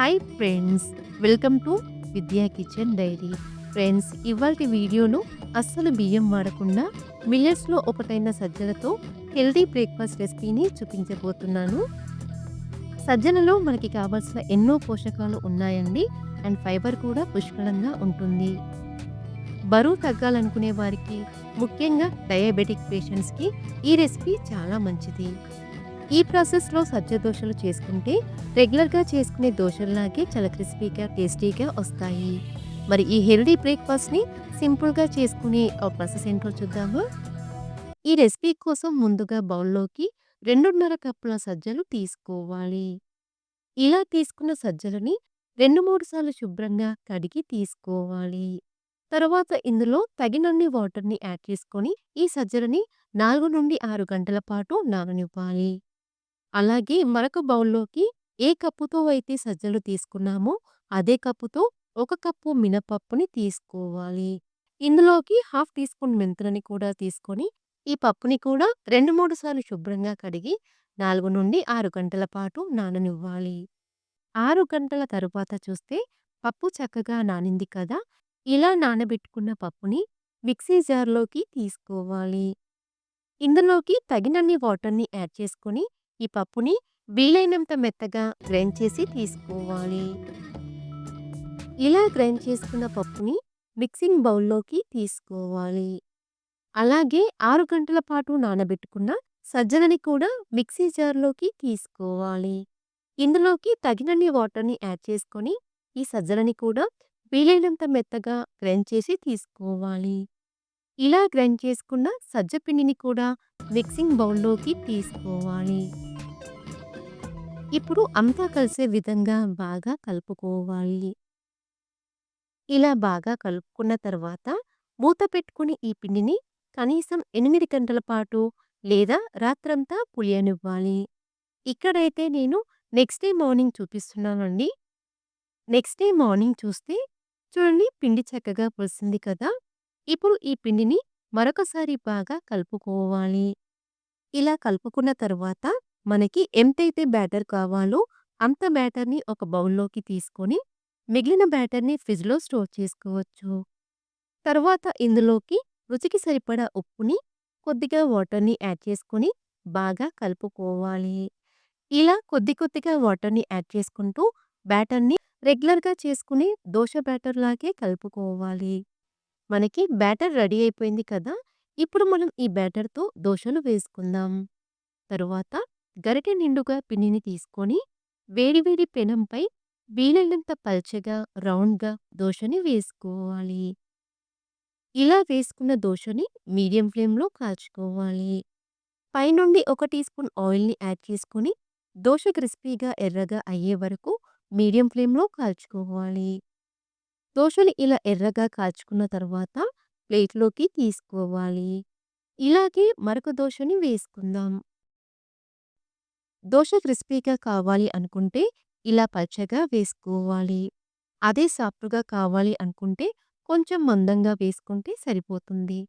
Hi friends welcome to Vidya kitchen diary friends ఇవాళ వీడియోను అస్సలు బియ్యం వాడకుండా మిల్లెట్స్లో ఒకటైన సజ్జలతో హెల్దీ బ్రేక్ఫాస్ట్ రెసిపీని చూపించబోతున్నాను. సజ్జలలో మనకి కావాల్సిన ఎన్నో పోషకాలు ఉన్నాయండి. అండ్ ఫైబర్ కూడా పుష్కలంగా ఉంటుంది. బరువు తగ్గాలనుకునే వారికి ముఖ్యంగా డయాబెటిక్ పేషెంట్స్కి ఈ రెసిపీ చాలా మంచిది. ఈ ప్రాసెస్లో సజ్జ దోశలు చేసుకుంటే రెగ్యులర్గా చేసుకునే దోశల్లాగే చాలా క్రిస్పీగా టేస్టీగా వస్తాయి. మరి ఈ హెల్దీ బ్రేక్ఫాస్ట్ని సింపుల్గా చేసుకునే ఒక ప్రాసెస్ ఏంటో చూద్దాము. ఈ రెసిపీ కోసం ముందుగా బౌల్లోకి రెండున్నర కప్పుల సజ్జలు తీసుకోవాలి. ఇలా తీసుకున్న సజ్జలని రెండు మూడు సార్లు శుభ్రంగా కడిగి తీసుకోవాలి. తర్వాత ఇందులో తగినన్ని వాటర్ని యాడ్ చేసుకొని ఈ సజ్జలని నాలుగు నుండి ఆరు గంటల పాటు నాననివ్వాలి. అలాగే మరొక బౌల్లోకి ఏ కప్పుతో అయితే సజ్జలు తీసుకున్నామో అదే కప్పుతో ఒక కప్పు మినపప్పుని తీసుకోవాలి. ఇందులోకి హాఫ్ టీ స్పూన్ మెంతులని కూడా తీసుకొని ఈ పప్పుని కూడా రెండు మూడు సార్లు శుభ్రంగా కడిగి నాలుగు నుండి ఆరు గంటల పాటు నాననివ్వాలి. ఆరు గంటల తరువాత చూస్తే పప్పు చక్కగా నానింది కదా! ఇలా నానబెట్టుకున్న పప్పుని మిక్సీ జార్లోకి తీసుకోవాలి. ఇందులోకి తగినన్ని వాటర్ని యాడ్ చేసుకొని ఈ పప్పుని వీలైనంత మెత్తగా గ్రైండ్ చేసి తీసుకోవాలి. ఇలా గ్రైండ్ చేసుకున్న పప్పుని మిక్సింగ్ బౌల్లోకి తీసుకోవాలి. అలాగే ఆరు గంటల పాటు నానబెట్టుకున్న సజ్జలని కూడా మిక్సీ జార్లోకి తీసుకోవాలి. ఇందులోకి తగినన్ని వాటర్ని యాడ్ చేసుకొని ఈ సజ్జనని కూడా వీలైనంత మెత్తగా గ్రైండ్ చేసి తీసుకోవాలి. ఇలా గ్రైండ్ చేసుకున్న సజ్జ పిండిని కూడా మిక్సింగ్ బౌల్లోకి తీసుకోవాలి. ఇప్పుడు అంతా కలిసే విధంగా బాగా కలుపుకోవాలి. ఇలా బాగా కలుపుకున్న తర్వాత మూత పెట్టుకుని ఈ పిండిని కనీసం ఎనిమిది గంటల పాటు లేదా రాత్రంతా పులియనివ్వాలి. ఇక్కడైతే నేను నెక్స్ట్ డే మార్నింగ్ చూపిస్తున్నానండి. నెక్స్ట్ డే మార్నింగ్ చూస్తే చూడండి పిండి చక్కగా పులిసింది కదా! ఇప్పుడు ఈ పిండిని మరొకసారి బాగా కలుపుకోవాలి. ఇలా కలుపుకున్న తర్వాత మనకి ఎంతైతే బ్యాటర్ కావాలో అంత బ్యాటర్ని ఒక బౌల్లోకి తీసుకొని మిగిలిన బ్యాటర్ని ఫ్రిడ్జ్లో స్టోర్ చేసుకోవచ్చు. తర్వాత ఇందులోకి రుచికి సరిపడా ఉప్పుని కొద్దిగా వాటర్ని యాడ్ చేసుకొని బాగా కలుపుకోవాలి. ఇలా కొద్ది కొద్దిగా వాటర్ని యాడ్ చేసుకుంటూ బ్యాటర్ని రెగ్యులర్గా చేసుకుని దోశ బ్యాటర్ లాగే కలుపుకోవాలి. మనకి బ్యాటర్ రెడీ అయిపోయింది కదా! ఇప్పుడు మనం ఈ బ్యాటర్తో దోశలు వేసుకుందాం. తరువాత గరిటె నిండుగా పిండిని తీసుకొని వేడివేడి పెనంపై వీలైనంత పల్చగా రౌండ్గా దోశని వేసుకోవాలి. ఇలా వేసుకున్న దోశని మీడియం ఫ్లేమ్లో కాల్చుకోవాలి. పైనుండి ఒక టీ స్పూన్ ఆయిల్ని యాడ్ చేసుకొని దోశ క్రిస్పీగా ఎర్రగా అయ్యే వరకు మీడియం ఫ్లేమ్లో కాల్చుకోవాలి. దోశని ఇలా ఎర్రగా కాల్చుకున్న తర్వాత ప్లేట్లోకి తీసుకోవాలి. ఇలాగే మరొక దోశని వేసుకుందాం. దోశ క్రిస్పీగా కావాలి అనుకుంటే ఇలా పల్చగా వేసుకోవాలి. అదే సాఫ్ట్గా కావాలి అనుకుంటే కొంచెం మందంగా వేసుకుంటే సరిపోతుంది.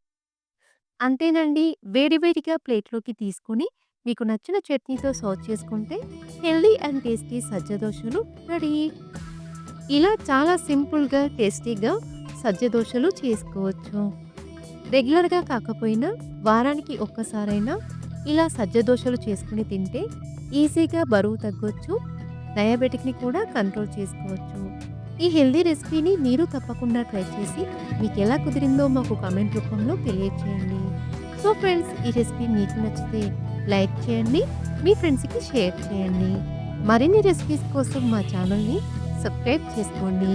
అంతేనండి. వేడివేడిగా ప్లేట్లోకి తీసుకొని మీకు నచ్చిన చట్నీతో సర్వ్ చేసుకుంటే హెల్దీ అండ్ టేస్టీ సజ్జ దోశలు రెడీ. ఇలా చాలా సింపుల్గా టేస్టీగా సజ్జ దోశలు చేసుకోవచ్చు. రెగ్యులర్గా కాకపోయినా వారానికి ఒక్కసారైనా ఇలా సజ్జ దోశలు చేసుకుని తింటే ఈజీగా బరువు తగ్గొచ్చు డయాబెటిక్ని కూడా కంట్రోల్ చేసుకోవచ్చు. ఈ హెల్దీ రెసిపీని మీరు తప్పకుండా ట్రై చేసి మీకు ఎలా కుదిరిందో మాకు కామెంట్ రూపంలో తెలియచేయండి. సో ఫ్రెండ్స్ ఈ రెసిపీ మీకు నచ్చితే లైక్ చేయండి మీ ఫ్రెండ్స్కి షేర్ చేయండి. మరిన్ని రెసిపీస్ కోసం మా ఛానల్ని సబ్స్క్రైబ్ చేసుకోండి.